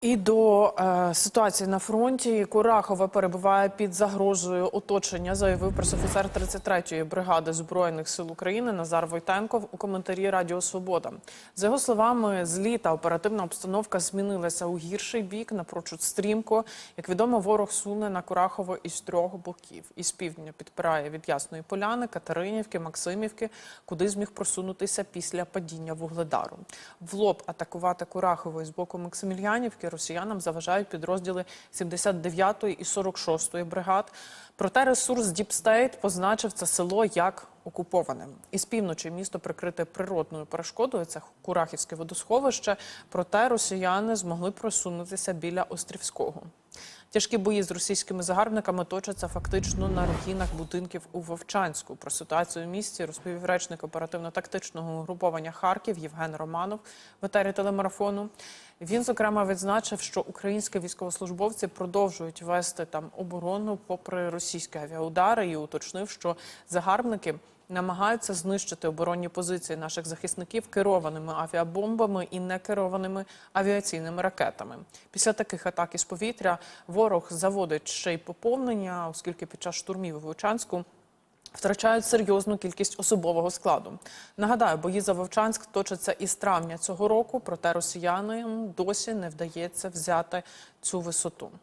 І до е, ситуації на фронті Курахове перебуває під загрозою оточення, заявив пресофіцер 33-ї бригади збройних сил України Назар Войтенков у коментарі Радіо Свобода. За його словами, з літа оперативна обстановка змінилася у гірший бік напрочуд стрімко. Як відомо, ворог суне на Курахово із трьох боків. Із півдня підпирає від Ясної Поляни, Катеринівки, Максимівки, куди зміг просунутися після падіння вугледару. В лоб атакувати Курахово із боку Максимільянівки росіянам заважають підрозділи 79-ї і 46-ї бригад. Проте ресурс Діпстейт позначив це село як окуповане. Із півночі місто прикрите природною перешкодою. Це Курахівське водосховище. Проте росіяни змогли просунутися біля Острівського. Тяжкі бої з російськими загарбниками точаться фактично на руїнах будинків у Вовчанську. Про ситуацію в місті розповів речник оперативно-тактичного угруповання Харків Євген Романов в етері телемарафону. Він зокрема відзначив, що українські військовослужбовці продовжують вести там оборону попри російські авіаудари, і уточнив, що загарбники намагаються знищити оборонні позиції наших захисників керованими авіабомбами і некерованими авіаційними ракетами. Після таких атак із повітря ворог заводить ще й поповнення, оскільки під час штурмів у Вовчанську втрачають серйозну кількість особового складу. Нагадаю, бої за Вовчанськ точаться із травня цього року, проте росіянам досі не вдається взяти цю висоту.